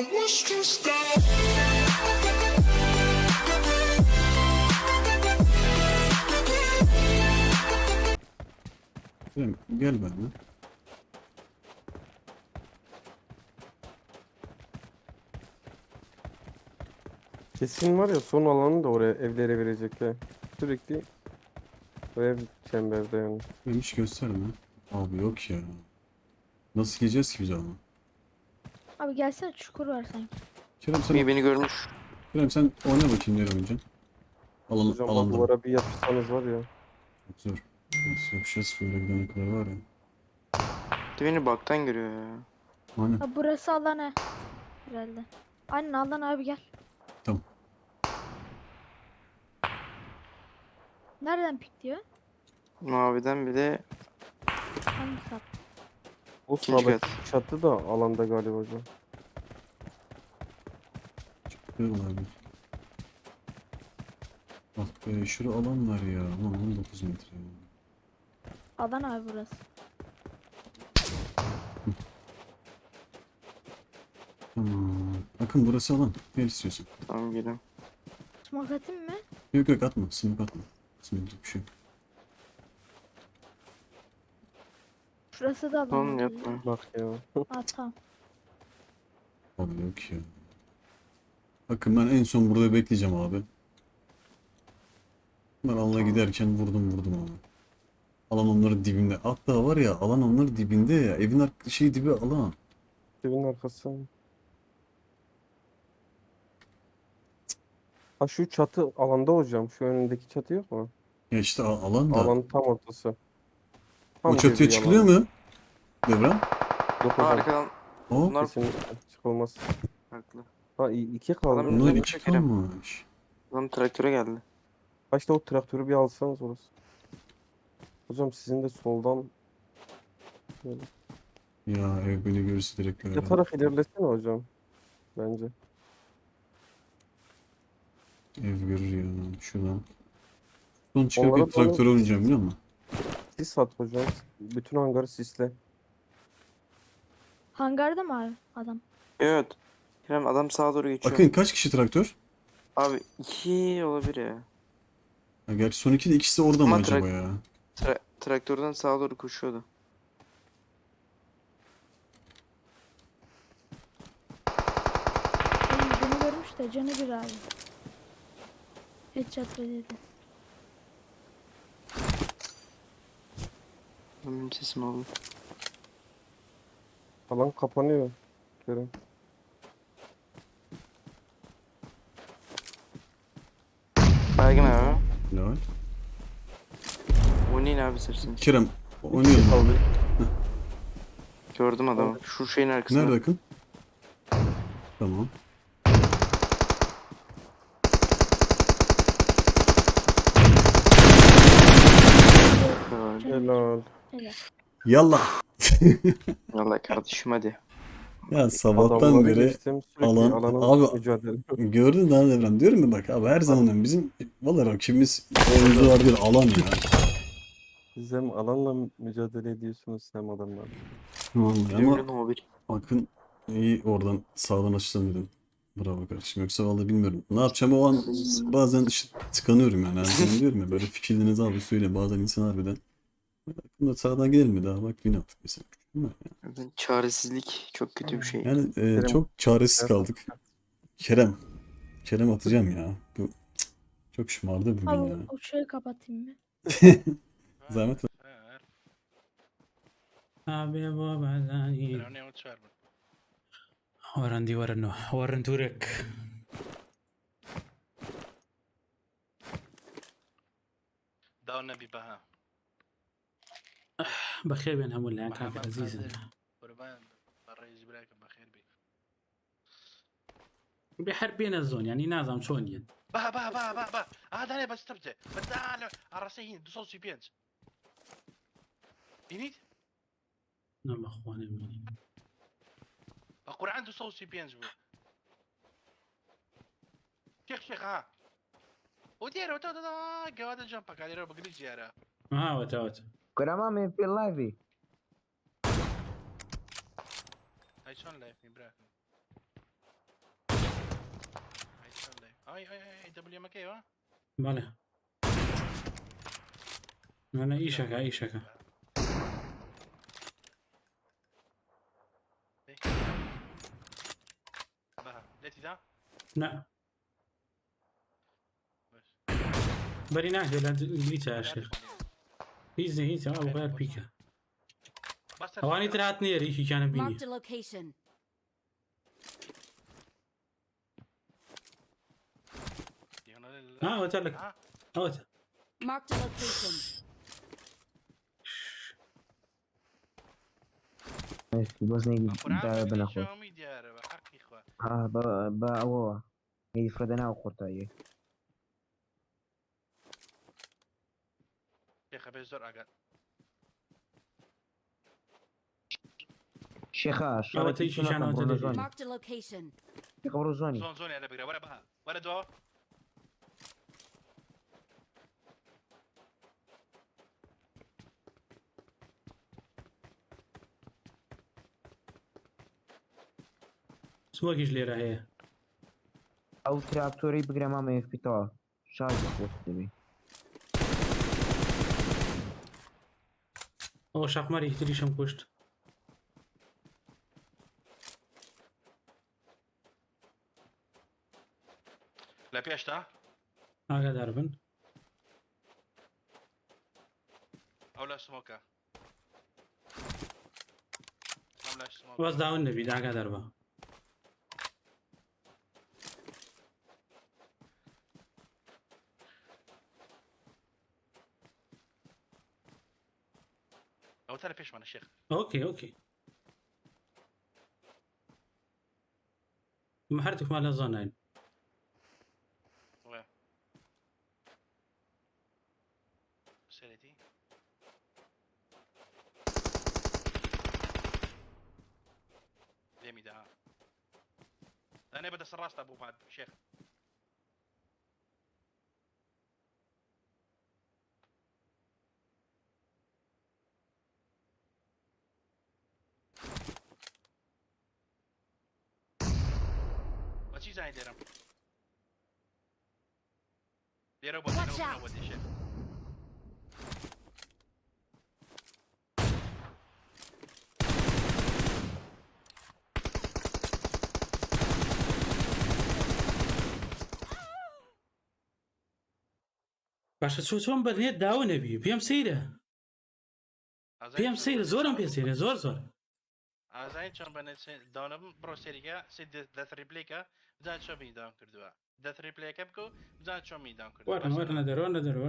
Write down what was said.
Was stressed out. Gel, gel benimle. Kesin var ya son alanı da oraya evlere verecekler. Sürekli o ev çemberde yani. Ben hiç gösterme. Abi yok ya. Nasıl gireceğiz ki biz ama? Abi gelsene çukur var sanki. Kerem sen, İyi beni görmüş. Kerem sen oyna bakayım nereye oynayacaksın? Alan, Hocam alanda. duvara bir yapışsanız var ya. Çok zor. Nasıl yapacağız ki öyle gidene kadar var ya. Beni baktan görüyor ya. Aynen. Ha burası alan he. Herhalde. Aynen alan abi gel. Tamam. Nereden pik diyor? Maviden bir de Hangi kat? O İkinci sağdaki kat. çatı da alanda galiba hocam. Ne olabilir? Ah be şurada alan var ya. Ulan 19 metre ya. Alan abi burası. Tamam. Bakın burası alan. Gel istiyorsun. tamam geliyorum. Smoke atayım mı? Yok yok atma. Smoke atma. Smoke bir şey yok. Şurası da alan. Tamam yapma. Bak ya. Ha tamam. Abi yok ya. Bakın ben en son burada bekleyeceğim abi. Ben alana giderken vurdum vurdum abi. Alan onların dibinde. Hatta var ya alan onların dibinde ya. Evin ar- şey dibi alan. Evin arkası. Ha şu çatı alanda hocam. Şu önündeki çatı yok mu? Ya işte a- alan da. Alanın tam ortası. Tam o çatıya dediği çıkılıyor alan. mu? Devran? Yok hocam. arkadan O. Bunlar- Kesinlikle çıkılmaz. farklı. Ha i- iki kaldı. Adam- Bunlar Bunlar iki çekerim. kalmış. Lan traktöre geldi. Ha işte o traktörü bir alsanız orası. Hocam sizin de soldan böyle Ya ev beni görürse direkt böyle. yatarak ilerlesene hocam. Bence. Ev görür ya. Şuradan. Son çıkıp Onlara bir traktör oynayacağım biliyor musun? Sis at hocam. Bütün hangarı sisle. Hangarda mı abi adam? Evet. Kerem adam sağa doğru geçiyor. Bakın kaç kişi traktör? Abi iki olabilir ya. Ha, gerçi son iki de ikisi orada mı Ama acaba trak- ya? Tra- traktörden sağa doğru koşuyordu. Beni, beni görmüş de canı bir abi. Headshot dedi. Benim sesim oldu. Alan kapanıyor. Kerem. Baygın abi. Lol. Oynayın abi sırasını. Kerem İki oynuyorum. kaldı. Gördüm adamı. Şu şeyin arkasında. Nerede akın? Tamam. Helal. Helal. Helal. Yallah. Vallahi kardeşim hadi. Ya sabahtan Adamları beri geçtim, sürekli alan- alana abi- mücadele. gördün daha Devran. Diyorum ya bak abi her zaman bizim valla rakibimiz oyuncular değil alan ya. Siz hem alanla mücadele ediyorsunuz hem adamlarla. Vallahi Ama... ama o bir. Akın iyi oradan sağdan açtın dedim. Bravo kardeşim. Yoksa vallahi bilmiyorum. Ne yapacağım o an bazen işte tıkanıyorum yani. Her zaman diyorum ya böyle fikirlerinizi abi söyle. Bazen insan harbiden Akın da sağdan gelir mi daha? Bak win attık mesela. Çaresizlik çok kötü bir şey. Yani e, çok çaresiz kaldık. Kerem. Kerem atacağım ya. Bu çok şımardı bugün ya. Abi uçağı kapatayım mı? Zahmet ver. Abi babadan iyi. Pero? Warren di Warren no. Warren Turek. Down bir baha. بخير بين هم ولا كان عزيز أنت؟ وربان الزون يعني نازم شونيا با با با با با. هذا أنا بس تبدا بدا على راسي الراسيين دوسو سي بيانت ينيت نعم أخواني مني أقول عنده سي بيانت شيخ شيخ ها. وديروا تو تو تو قواد الجنبك على روبك ديجي آه وتا وتا. Kuna mamy live'y. هاي شلون لايف براك هاي شلون لايف هاي هاي اي دبليو مكي ها ماله أنا اي شكا اي شكا بها ليتي ذا لا بريناه لقيتها يا شيخ هیچ نه هیچ أو غیر پیکه اوانی ترات نیه ریشی کنه بینی ها اوتا لك اوتا Marked a location. ماشي بس نيجي بنا خو ها با با هي فردنا وخورتا إيه PHP 4 شيخة شو تيجي شان أو تدري. Marked a location. شيخة برو زوني زون زوني على بقرة ورا بها. ورا دو سوەکیش لێرە هەیە ئەو تراکتۆرەی بگرێ مامە یەک پیتەوە شارژ دەبێت Oh, schaff mal, ich hätte dich schon pusht. O, szachmari, chcieli się pójść. Lepiej ta? Aga darben. حول سموكه حول سموكه واز داون نبي داقا دربه أو تعرف فيش معنى الشيخ. أوكي أوكي. محرتك مالها زونين ليه مدعاه أنا بدي الراس أبو فهد شيخ. وشي زاين ديرم ديرم Watch ودي out. ودي شيخ باشا شو شلون بدنيت داون نبي بيم سيره بيم سيره زورم بيم سيره زور زور ئازای چەند بە دانم پرۆسێریکە سی دەتریپلێکە بدا چۆمی دام کردووە. دەتریپلێکە بکە و بدا چۆمی دام کردوە دەرەوە دەرەوە